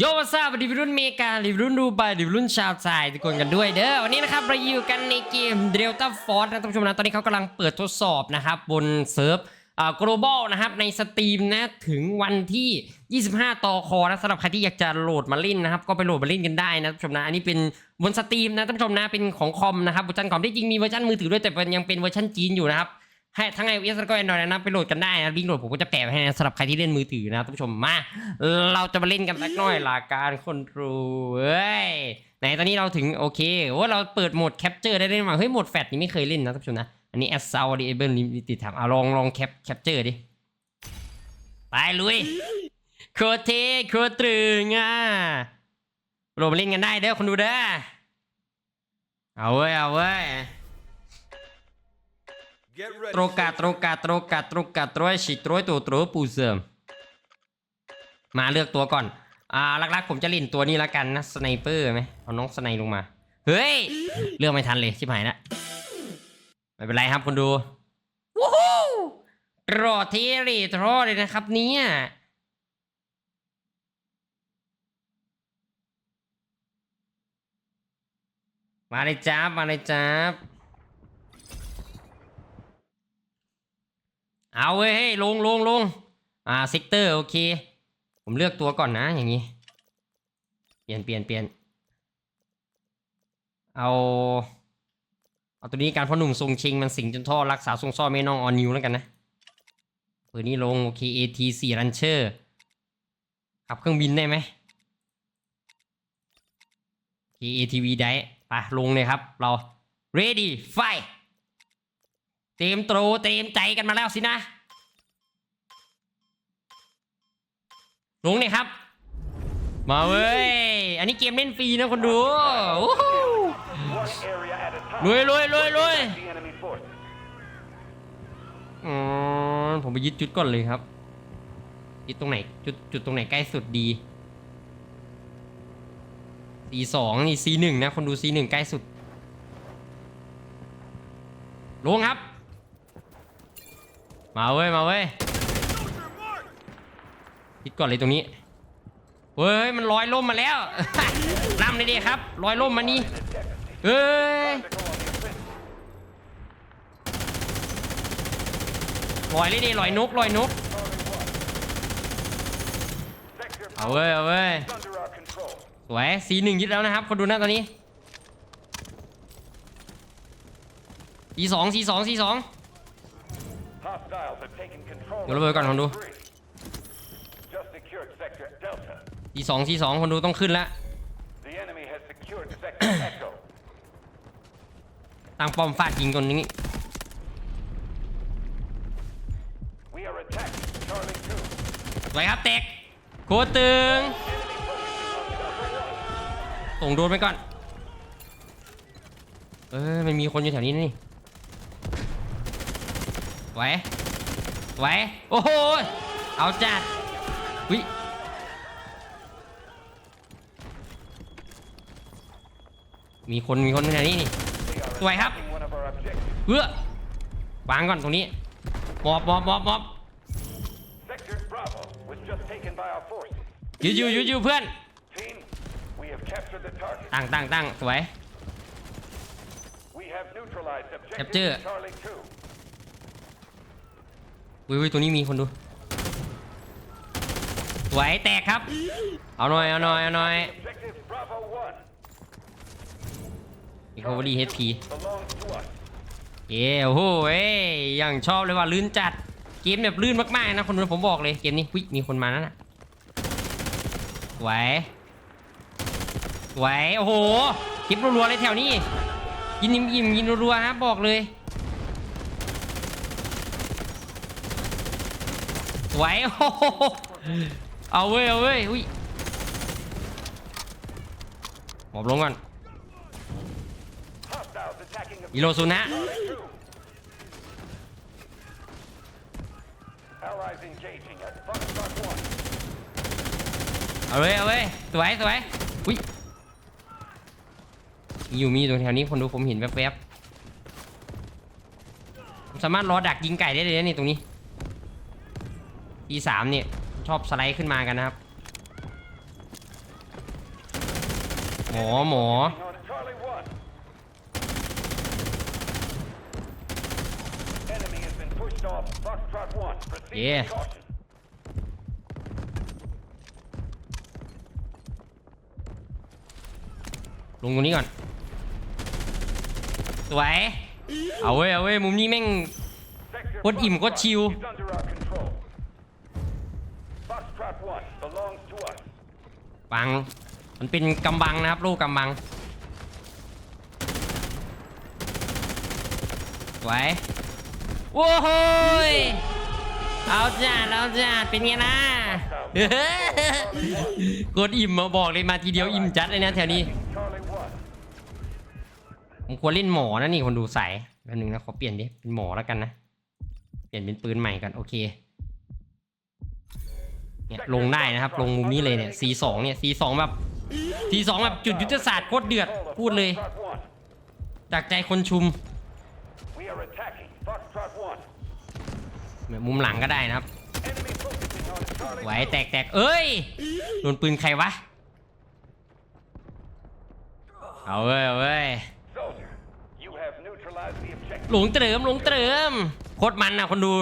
โยวัสดีวัยรุ่นเมกาดิรุ่นดูไบดิรุ่นชาวไทยทุกคนกันด้วยเด้อวันนี้นะครับเราอยู่กันในเกม Delta Force นะท่านผู้ชมนะตอนนี้เขากำลังเปิดทดสอบนะครับบนเซิร์ฟอ่า global นะครับในสตรีมนะถึงวันที่ 25 ต่อคอนะสำหรับใครที่อยากจะโหลดมาเล่นนะครับก็ไปโหลดมาเล่นกันได้นะท่านผู้ชมนะอันนี้เป็นบนสตรีมนะท่านผู้ชมนะเป็นของคอมนะครับเวอร์ชันคอมที่จริงมีเวอร์ชันมือถือด้วยแต่มันยังเป็นเวอร์ชันจีนอยู่นะครับ ให้ทั้ง iOS แล้วก็ Android นะไปโหลดกันได้นะลิงก์โหลดผมก็จะแปะไว้ให้นะสำหรับใครที่เล่นมือถือนะท่านผู้ชมมาเราจะมาเล่นกันสักหน่อยหลักการคนทรูเอ้ยไหนตอนนี้เราถึงโอเคโอ้เราเปิดโหมดแคปเจอร์ได้ด้วยมาเฮ้ยโหมดแฟลชนี่ไม่เคยเล่นนะท่านผู้ชมนะอันนี้ as sound enable limited ทำเอาลองลองแคปแคปเจอร์ดิไปลุยโคตรเทโคตรตรึงอะโหลดมาเล่นกันได้เด้อคนดูเด้อเอาเว้ยเอาเว้ย Get ready. Troca, troca, troca, troca, troishi, troi ตัวตรปูเสริมมาเลือกตัวก่อน อ่าลักๆผมจะเล่นตัวนี้ละกันนะสไนเปอร์ไหมเอาน้องสไนลงมา เฮ้ย เลือกไม่ทันเลยชิบหายละไม่เป็นไรครับคนดูวู้ฮู้รอเทเรทรอเลยนะครับเนี่ยมาเลยจ้าบมาเลยจ้า เอาเว้ยเฮ้ยลงลงลงอ่าเซกเตอร์โอเค ผมเลือกตัวก่อนนะอย่างนี้ เปลี่ยนเปลี่ยนเปลี่ยนเอาเอาตัวนี้การพ่อหนุ่มทรงชิงมันสิงจนท่อรักษาทรงซ่อไม่น้องออนนิวแล้วกันนะเปิดนี้ลงโอเค AT 4 Rancher ขับเครื่องบินได้ไหมโอเค ATV ได้ไปลงเลยครับเรา ready fight เตรียมตรเตรียมใจกันมาแล้วสินะลุงเนี่ยครับ มาเว้ย อันนี้เกมเล่นฟรีนะคนดูอู้หู One area at a time. ลุยลุยลุยลุยอ๋อผมไปยึดจุดก่อนเลยครับยึดตรงไหนจุดจุดตรงไหนใกล้สุดดี C สองนี่ C หนึ่งนะ คนดู C หนึ่งใกล้สุดลงครับ มาเว้ยมาเว้ยคิดก่อนเลยตรงนี้เฮ้ยมันลอยล่มมาแล้วลำเลยดิครับลอยล่มมานี่เฮ้ยลอยเลยดิลอยนกลอยนกเอาเว้ยเอาเว้ยสวยสีหนึ่งยึดแล้วนะครับคนดูหน้าตอนนี้สีสองสีสองสีสอง เดี๋ยวระเบิดก่อนคนดู of three. Just secured sector Delta. สีสองสีสองคนดูต้องขึ้นแล้วตั้งป้อมฟาดยิงคนนี้ We are attacking Charlie 2. สวยครับเต็กโคตรตึงส่งโดนไปก่อน เอ้ยมันมีคนอยู่แถวนี้นี่ สวยสวยโอ้โหเอาจัดวิมีคนมีคนแถวนี้นี่ They are Wait, hap. attacking one of our objectives. เพื่อวางก่อนตรงนี้มอบมอบมอบมอบ Sector Bravo was just taken by our forces. ยืดอยู่ยืดอยู่เพื่อน Team, we have captured the target. ตั้งตั้งตั้งสวย We have neutralized objective Capture. Charlie 2. วิวตัวนี้มีคนดูสวยแตกครับ เอาหน่อย เอาหน่อย เอาหน่อย Objective Bravo 1อีโคเวอรี่เฮดพีเย้โอ้โหเอ้ยยังชอบเลยว่าลื่นจัด เกมแบบลื่นมากๆนะคนดูผมบอกเลยเกมนี้วิมีคนมานั่นน่ะสวยสวยโอ้โหคลิปรัวๆเลยแถวนี้ยินยิมยินรัวๆครับบอกเลย สวยโอ้โหเอาเว้ยเอาเว้ยอุ้ยหมอบลงก่อนอิโรซุนะเอาเลยเอาเลยสวยสวยอุ้ยมีอยู่มีอยู่ตรงแถวนี้คนดูผมเห็นแวบๆผมสามารถรอดักยิงไก่ได้เลยนะนี่ตรงนี้ ทีสามเนี่ยชอบสไลด์ขึ้นมากันนะครับ หมอหมอ On Charlie 1. Enemy has been pushed off Foxtrot 1. Proceed Yeah. with caution. ลงตรงนี้ก่อน สวย เอาเว้ย เอาเว้ย มุมนี้แม่งโคตรอิ่มโคตรชิล บัง มันเป็นกำบังนะครับ ลูกกำบังสวยโอ้โหเอาจ้าเอาจ้าเป็นไงนะกดอิ่มมาบอกเลยมาทีเดียวอิ่มจัดเลยนะแถวนี้ผมควรเล่นหมอนะนี่คนดูใสแป๊บนึงนะขอเปลี่ยนดิเป็นหมอแล้วกันนะ เปลี่ยนเป็นปืนใหม่กันโอเค เนี่ยลงได้นะครับ ลงมุมนี้เลยเนี่ย C2 เนี่ย C2 แบบ C2 แบบจุดยุทธศาสตร์โคตรเดือดพูดเลย จากใจคนชุมมุมหลังก็ได้นะครับไหวแตกแตกเอ้ยโดนปืนใครวะ เอาเว้ยเอาเว้ยหลงเติมหลงเติมโคตรมันนะคนดู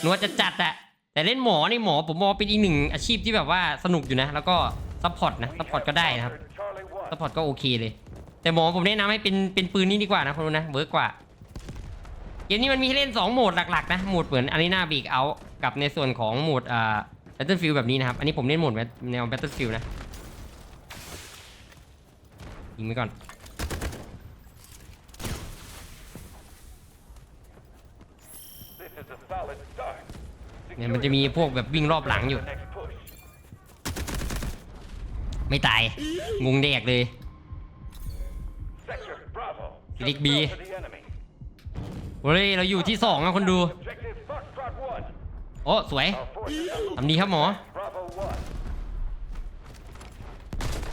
หนูว่าจะจัดอะ แต่เล่นหมอนี่หมอผมมองเป็นอีกหนึ่งอาชีพที่แบบว่าสนุกอยู่นะ แล้วก็ซัพพอร์ตนะซัพพอร์ตก็ได้นะครับซัพพอร์ตก็โอเคเลย แต่หมอผมแนะนำให้เป็นเป็นปืนนี้ดีกว่านะคนดูนะเวิร์กกว่าเกมนี้มันมีให้เล่น 2 โหมดหลักๆนะโหมดเหมือนอารีนาบีกเอากับในส่วนของโหมดอ่า Battlefield แบบนี้นะครับ อันนี้ผมเล่นโหมดแนว Battlefield นะยิงไปก่อน เนี่ยมันจะมีพวกแบบวิ่งรอบหลังอยู่ ไม่ตาย งงแดกเลย Sector Bravo. Click Just B. fell to the enemy. เฮ้ยเราอยู่ที่2นะคนดู โอ้ สวยทำดีครับหมอ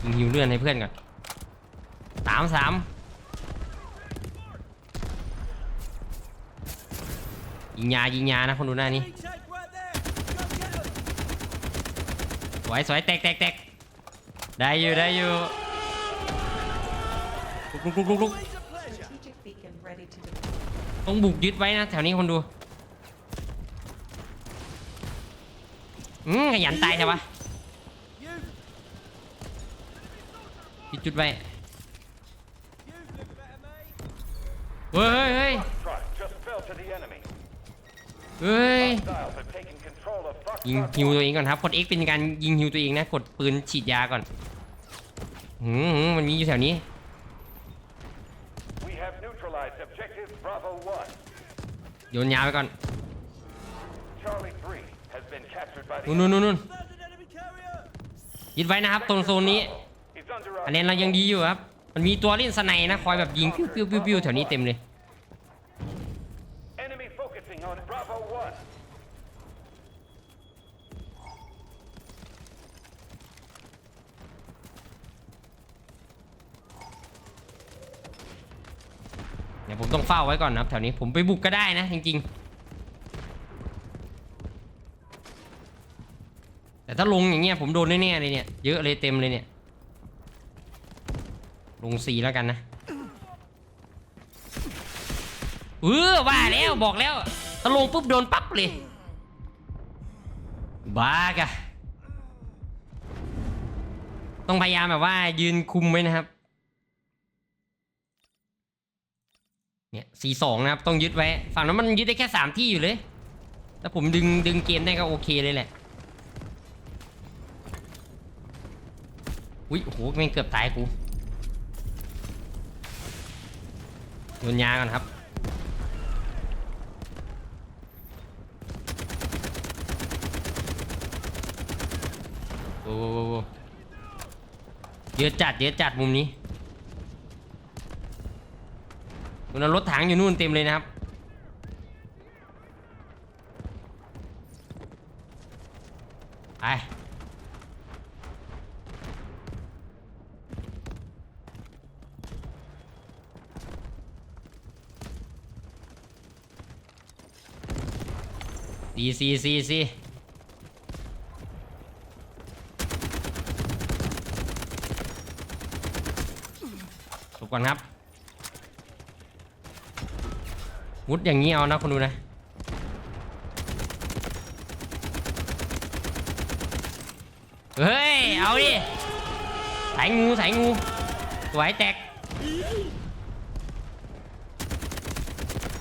ยิงฮิวเลื่อนให้เพื่อนก่อนสามสามยิงยายิงยานะคนดูหน้านี้ สวยสวยแตกแตกแตกได้อยู่ได้อยู่ลุกลุกลุกลุกลุกต้องบุกยึดไว้นะแถวนี้คนดูอืมขยันตายใช่ปะปิดจุดไว้เฮ้ยเฮ้ยเฮ้ย ยิงฮิวตัวเองก่อนครับกด X เป็นการยิงฮิวตัวเองนะกดปืนฉีดยาก่อนหืมมันมีอยู่แถวนี้โยนยาไปก่อนนู่นนู่นนู่นยึดไว้นะครับตรงโซนนี้อันนี้เรายังดีอยู่ครับ มันมีตัวเล่นสไนนะคอยแบบยิงปิ้วปิ้วปิ้วปิ้วแถวนี้เต็มเลย enemy focusing on Bravo 1. เดี๋ยวผมต้องเฝ้าไว้ก่อนนะครับแถวนี้ผมไปบุกก็ได้นะจริงๆ แต่ถ้าลงอย่างเงี้ยผมโดนแน่ๆเลยเนี่ยเยอะเลยเต็มเลยเนี่ย ลงสีแล้วกันนะเออว่าแล้วบอกแล้วถ้าลงปุ๊บโดนปั๊บเลยบ้ากะต้องพยายามแบบว่ายืนคุมไว้นะครับ เนี่ยสีสองนะครับต้องยึดไว้ฝั่งนั้นมันยึดได้แค่สามที่อยู่เลย แต่ผมดึงดึงเกมได้ก็โอเคเลยแหละอุ้ยโหแม่งเกือบตายกูโยนยาก่อนครับโอ้เยอะจัดเยอะจัดมุมนี้ นู่นะรถถังอยู่นู่นเต็มเลยนะครับไปซีซีซีซีบก่อนครับ มุดอย่างนี้เอานะคนดูนะเฮ้ย เอาดิสายงูสายงูสวยแตก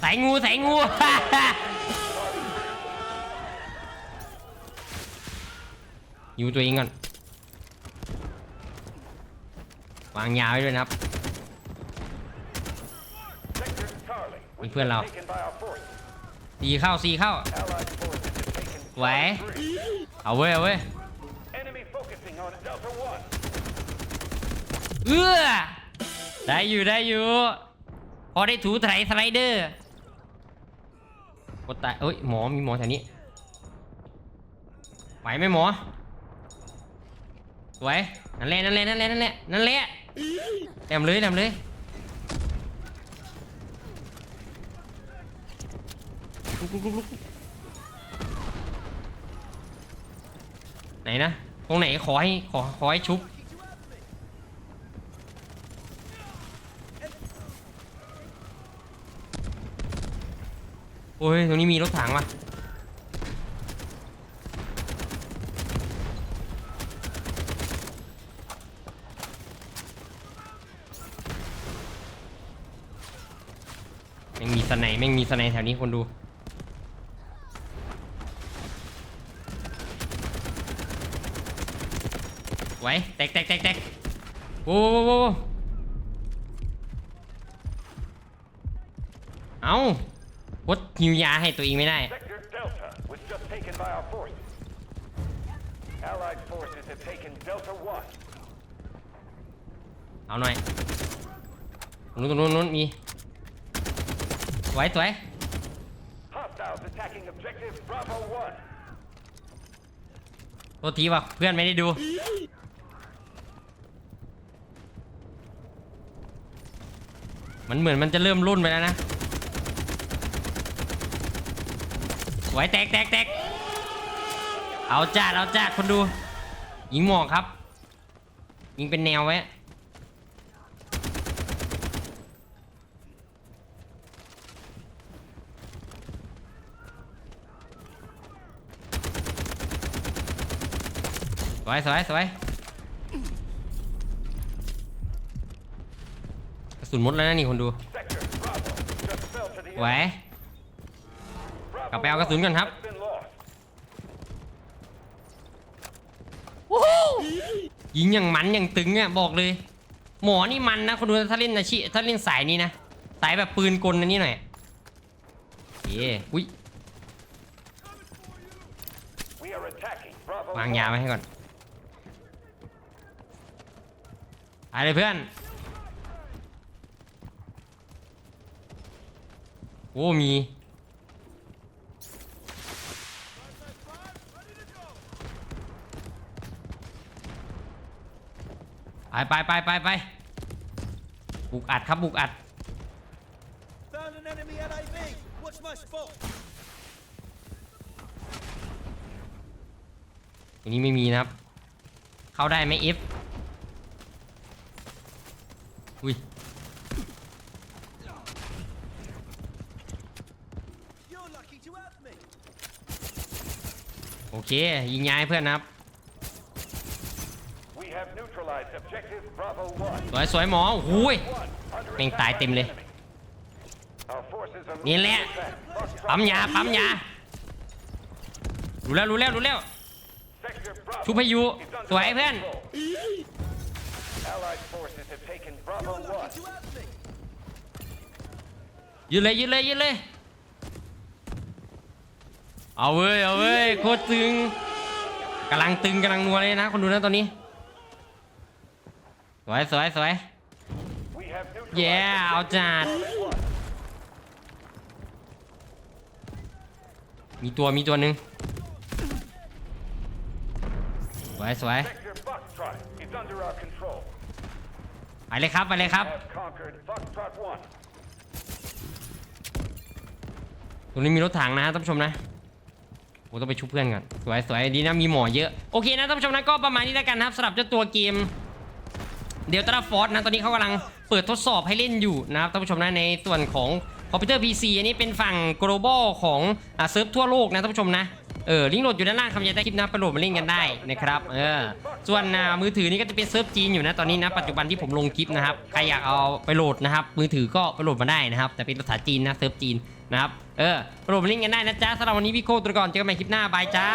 สายงูสายงู อยู่ตัวเองก่อน วางยาไว้ด้วยนะครับ Sector Charlie was Mình khuyên nào. taken by our forces. สีเข้าสีเข้า Allied forces have taken สวย Bravo three. เอาเว้ยเอาเว้ย Enemy focusing on Delta One. เอื้อได้อยู่ได้อยู่ พอได้ถูไถสไลเดอร์กดตายเอ้ยหมอมีหมอแถวนี้ไหวไหมหมอสวยนั่นแหละนั่นแหละนั่นแหละนั่นแหละนั่นแหละแต้มเลยแต้มเลย ลุกลุกลุกลุกไหนนะ ตรงไหนขอให้ขอขอให้ชุบ โอ้ย ตรงนี้มีรถถังว่ะแม่งมีสไนแม่งมีสไนแถวนี้คนดู ไว้แตกแตกแตกแตกโว้โว้โว้โว้เอาวดหิวยาให้ตัวเองไม่ได้ Sector Delta was just taken by our forces. Allied forces have taken Delta One. เอาหน่อยตรงนู้นตรงนู้นตรงนู้นมีสวยสวย Hostiles attacking objective Bravo One. ตัวทีว่ะเพื่อนไม่ได้ดู มันเหมือนมันจะเริ่มรุ่นไปแล้วนะสวยแตกแตกแตกเอาจ้าเอาจ้าคนดู ยิงหมอกครับ ยิงเป็นแนวไว้สวยสวยสวยกระ สุนหมดแล้วนะนี่คนดู Sector Bravo just fell to the ไหว enemy. กลับไปเอากระสุนก่อนครับ Has been lost. ยิงอย่างมันอย่างตึงอะบอกเลย หมอนี่มันนะคนดูถ้าเล่นอาชีพถ้าเล่นสายนี้นะสายแบบปืนกลอันนี้หน่อยเอ้อุ้ย We are attacking Bravo วาง One. ยาไว้ให้ก่อนไปเลยเพื่อน โอ้มี ไปไปไปไปไปบุกอัดครับบุกอัด Found an enemy LAV. Watch my spot. ตรงนี้ไม่มีนะครับ เข้าได้ไหมเอฟอุ้ย โอเค ยิงย้ายเพื่อนนะครับ We have neutralized objective Bravo One. สวยสวยหมอโอ้โหย One under แม่ง attack ตาย by เต็มเลย the enemy. Our forces are นี่แหละ losing attack. Foxtrot ปั๊มยา ปั๊มยา รู้แล้ว รู้แล้ว รู้แล้ว Sector Bravo ชุบให้อยู่ is under สวยเพื่อน control. Allied forces have taken Bravo You're lucky One. to have me. ยืนเลย ยืนเลย ยืนเลย เอาเว้ยเอาเว้ยโคตรตึงกำลังตึงกำลังนัวเลยนะคนดูนะตอนนี้สวยสวยสวยเย้เอาจัดมีตัวมีตัวหนึ่งสวยสวยไปเลยครับไปเลยครับตรงนี้มีรถถังนะท่านผู้ชมนะ โอ้ต้องไปชุบเพื่อนก่อนสวยสวยดีนะมีหมอเยอะโอเคนะท่านผู้ชมนะก็ประมาณนี้แล้วกันนะครับสำหรับเจ้าตัวเกมเดลต้าฟอร์นะตอนนี้เขากำลังเปิดทดสอบให้เล่นอยู่นะครับท่านผู้ชมนะในส่วนของคอมพิวเตอร์ PC อันนี้เป็นฝั่ง global ของอ่าเซิร์ฟทั่วโลกนะท่านผู้ชมนะเออลิงก์โหลดอยู่ด้านล่างคำยันใต้คลิปนะไปโหลดมาเล่นกันได้นะครับเออส่วนอ่ามือถือนี่ก็จะเป็นเซิร์ฟจีนอยู่นะตอนนี้นะปัจจุบันที่ผมลงคลิปนะครับใครอยากเอาไปโหลดนะครับมือถือก็ไปโหลดมาได้นะครับแต่เป็นภาษาจีนนะเซิร์ฟจีน นะครับ เออไปโหลดมาเล่นกันได้นะจ๊ะสำหรับวันนี้พี่โคตรก่อนเจอกันใหม่คลิปหน้าบายจ้า